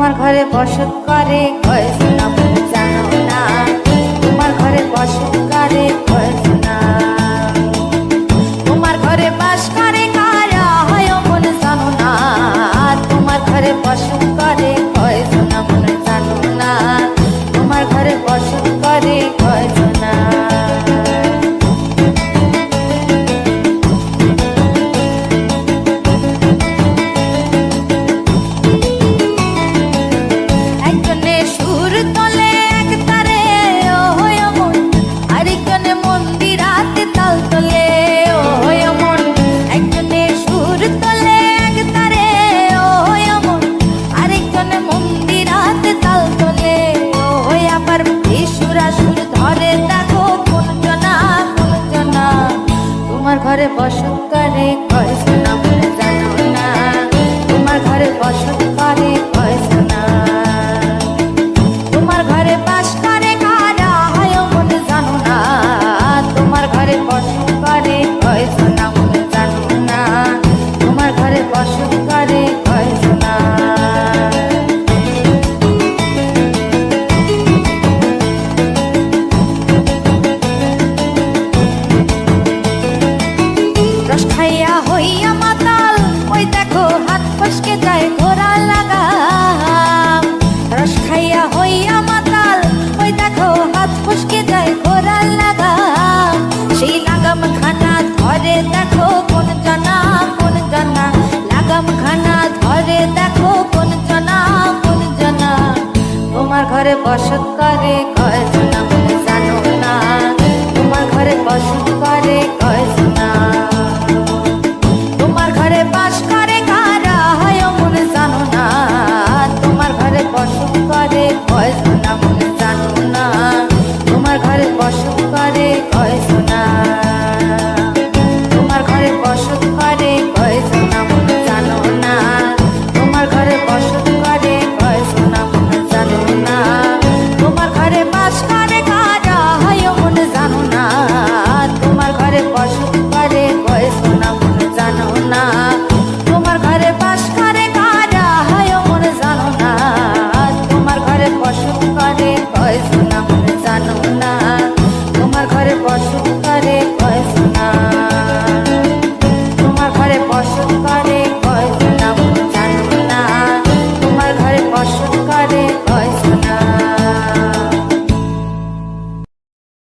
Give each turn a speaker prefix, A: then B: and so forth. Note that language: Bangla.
A: তোমার ঘরে বসত করে, কয় শোনা জানো না। তোমার ঘরে করে তোমার ঘরে বাস করে হয় না। তোমার ঘরে করে বসতকালে কয় অসৎ করে